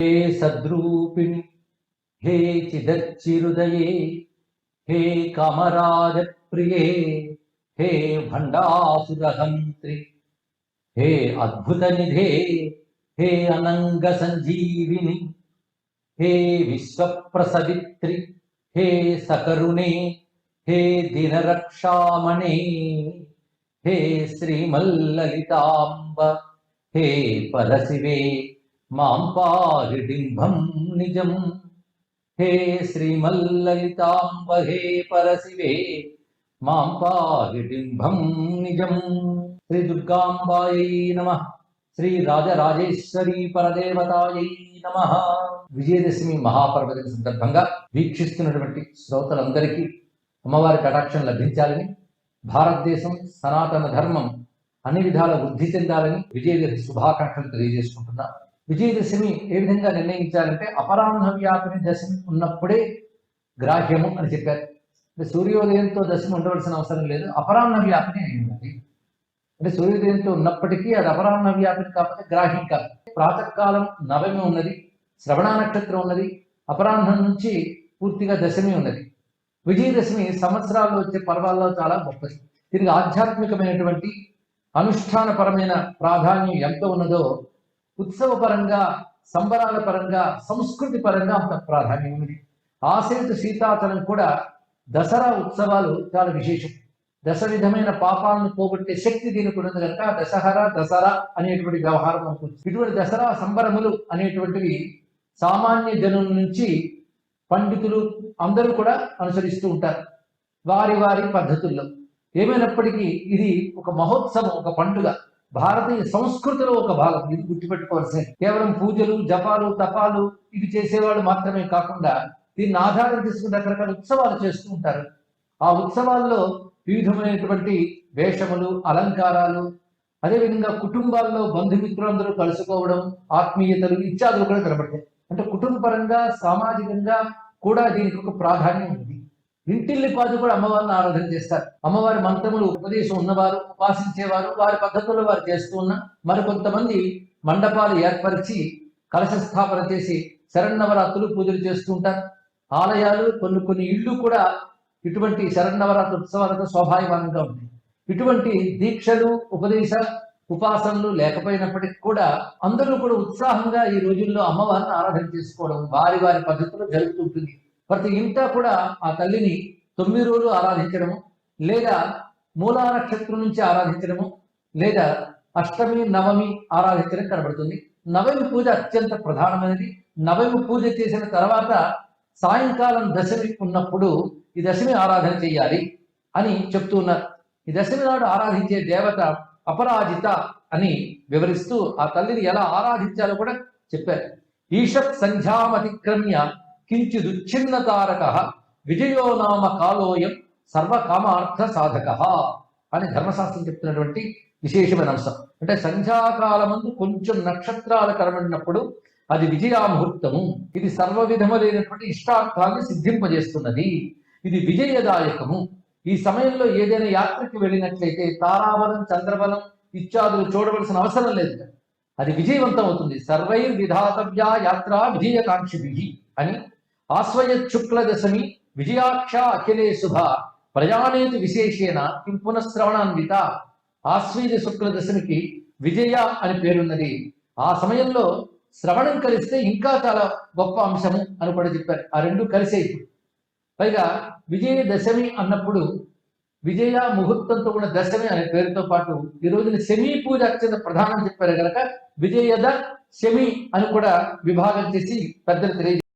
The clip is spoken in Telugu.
హే సద్రూపిణి. హే చిదచ్చిరుదయే హే కామరాజ ప్రియే హే భండాసురహంత్రి. హే అద్భుత నిధే హే అనంగ సంజీవిని హే విశ్వప్రసవిత్రి హే సకరుణే హే దినరక్షామణే. హే శ్రీమల్లలితాంబ హే పరశివే. మాం పారిడింభం నిజం. హే శ్రీమల్లలితాంబ హే పరశివే మాం పారిడింభం నిజం. శ్రీ దుర్గాంబాయై నమ. శ్రీ రాజరాజేశ్వరి పరదేవతాయై నమ. విజయదశమి మహాపర్వదిన సందర్భంగా వీక్షిస్తున్నటువంటి శ్రోతలందరికీ అమ్మవారి కటాక్షం లభించాలని భారతదేశం సనాతన ధర్మం అన్ని విధాల వృద్ధి చెందాలని విజయదశమి శుభాకాంక్షలు తెలియజేసుకుంటున్నాను విజయదశమి ఏ విధంగా నిర్ణయించాలంటే అపరాహ్న వ్యాపిని దశమి ఉన్నప్పుడే గ్రాహ్యము అని చెప్పారు. అంటే సూర్యోదయంతో దశమి ఉండవలసిన అవసరం లేదు అపరాహ్న వ్యాపిని అయి అంటే సూర్యోదయంతో ఉన్నప్పటికీ అది అపరాహ్న వ్యాపిని కాకపోతే గ్రాహ్యం కాదు. ప్రాతకాలం నవమి ఉన్నది శ్రవణ నక్షత్రం ఉన్నది అపరాహ్నం నుంచి పూర్తిగా దశమి ఉన్నది. విజయదశమి సంవత్సరాల్లో వచ్చే పర్వాల్లో చాలా గొప్పది. దీనికి ఆధ్యాత్మికమైనటువంటి అనుష్ఠానపరమైన ప్రాధాన్యం ఎంత ఉన్నదో ఉత్సవ పరంగా సంబరాల పరంగా సంస్కృతి పరంగా అంత ప్రాధాన్యం ఉంది. ఆసేతు సీతాచలం కూడా దసరా ఉత్సవాలు చాలా విశేషం. దశ విధమైన పాపాలను పోగొట్టే శక్తి దీనికి ఉన్నది కనుక దశహర దసరా అనేటువంటి వ్యవహారం అనుకోవచ్చు ఇటువంటి దసరా సంబరములు అనేటువంటివి సామాన్య జనం నుంచి పండితులు అందరూ కూడా అనుసరిస్తూ ఉంటారు. వారి వారి పద్ధతుల్లో. ఏమైనప్పటికీ ఇది ఒక మహోత్సవం ఒక పండుగ. భారతీయ సంస్కృతిలో ఒక భాగం. ఇది గుర్తుపెట్టుకోవాల్సింది. కేవలం పూజలు జపాలు తపాలు ఇవి చేసేవాళ్ళు మాత్రమే కాకుండా దీన్ని ఆధారం తీసుకుని రకరకాల ఉత్సవాలు చేస్తూ ఉంటారు. ఆ ఉత్సవాల్లో వివిధమైనటువంటి వేషములు అలంకారాలు అదేవిధంగా కుటుంబాల్లో బంధుమిత్రులందరూ కలుసుకోవడం ఆత్మీయతలు ఇత్యాదులు కూడా కనబడతాయి. అంటే కుటుంబపరంగా సామాజికంగా కూడా దీనికి ఒక ప్రాధాన్యం ఉంది. ఇంటిల్లిపాది కూడా అమ్మవారిని ఆరాధన చేస్తారు. అమ్మవారి మంత్రములు ఉపదేశం ఉన్నవారు ఉపాసించేవారు వారి పద్ధతుల్లో వారు చేస్తూ ఉన్న మరికొంతమంది మండపాలు ఏర్పరిచి కలశ స్థాపన చేసి శరన్నవరాత్రులు పూజలు చేస్తూ ఉంటారు. ఆలయాలు కొన్ని కొన్ని ఇళ్ళు కూడా ఇటువంటి శరన్నవరాత్రి ఉత్సవాలతో స్వాభావికంగా ఉన్నాయి. ఇటువంటి దీక్షలు ఉపదేశ ఉపాసనలు లేకపోయినప్పటికీ కూడా అందరూ కూడా ఉత్సాహంగా ఈ రోజుల్లో అమ్మవారిని ఆరాధన చేసుకోవడం వారి వారి పద్ధతిలో జరుగుతుంటుంది ప్రతి ఇంట కూడా ఆ తల్లిని తొమ్మిది రోజులు ఆరాధించడము లేదా మూలా నక్షత్రం నుంచి ఆరాధించడము లేదా అష్టమి నవమి ఆరాధించడం కనబడుతుంది. నవమి పూజ అత్యంత ప్రధానమైనది. నవమి పూజ చేసిన తర్వాత సాయంకాలం దశమి ఉన్నప్పుడు ఈ దశమి ఆరాధన చేయాలి అని చెప్తూ ఉన్నారు. ఈ దశమి నాడు ఆరాధించే దేవత అపరాజిత అని వివరిస్తూ ఆ తల్లిని ఎలా ఆరాధించాలో కూడా చెప్పారు. ఈషత్ సంధ్యామతిక్రమ్య కించిదుచ్ఛిన్న తారక విజయో నామ కాలోయం సర్వకామార్థ సాధక అని ధర్మశాస్త్రం చెప్తున్నటువంటి విశేషమైన అంశం. అంటే సంధ్యాకాలమందు కొంచెం నక్షత్రాలు కనబడినప్పుడు అది విజయాముహూర్తము. ఇది సర్వ విధములైనటువంటి ఇష్టార్థాన్ని సిద్ధింపజేస్తున్నది. ఇది విజయదాయకము. ఈ సమయంలో ఏదైనా యాత్రకి వెళ్ళినట్లయితే తారాబలం చంద్రబలం ఇత్యాదులు చూడవలసిన అవసరం లేదు. అది విజయవంతం అవుతుంది. సర్వైర్ విధాతవ్యా యాత్ర విజయకాంక్షి అని ఆశ్వయ శుక్ల దశమి విజయాక్ష అఖిలే శుభ ప్రయాణేతు విశేషేణ కిం పునఃశ్రవణాన్విత. ఆశ్వీజ శుక్ల దశమికి విజయ అని పేరున్నది. ఆ సమయంలో శ్రవణం కలిస్తే ఇంకా చాలా గొప్ప అంశము అని కూడా చెప్పారు. ఆ రెండు కలిసే పైగా విజయ దశమి అన్నప్పుడు విజయ ముహూర్తంతో కూడా దశమి అనే పేరుతో పాటు ఈ రోజున శమీ పూజ అత్యంత ప్రధానం చెప్పారు కనుక విజయద శమి అని కూడా విభాగం చేసి పెద్దలు తెలియజేస్తారు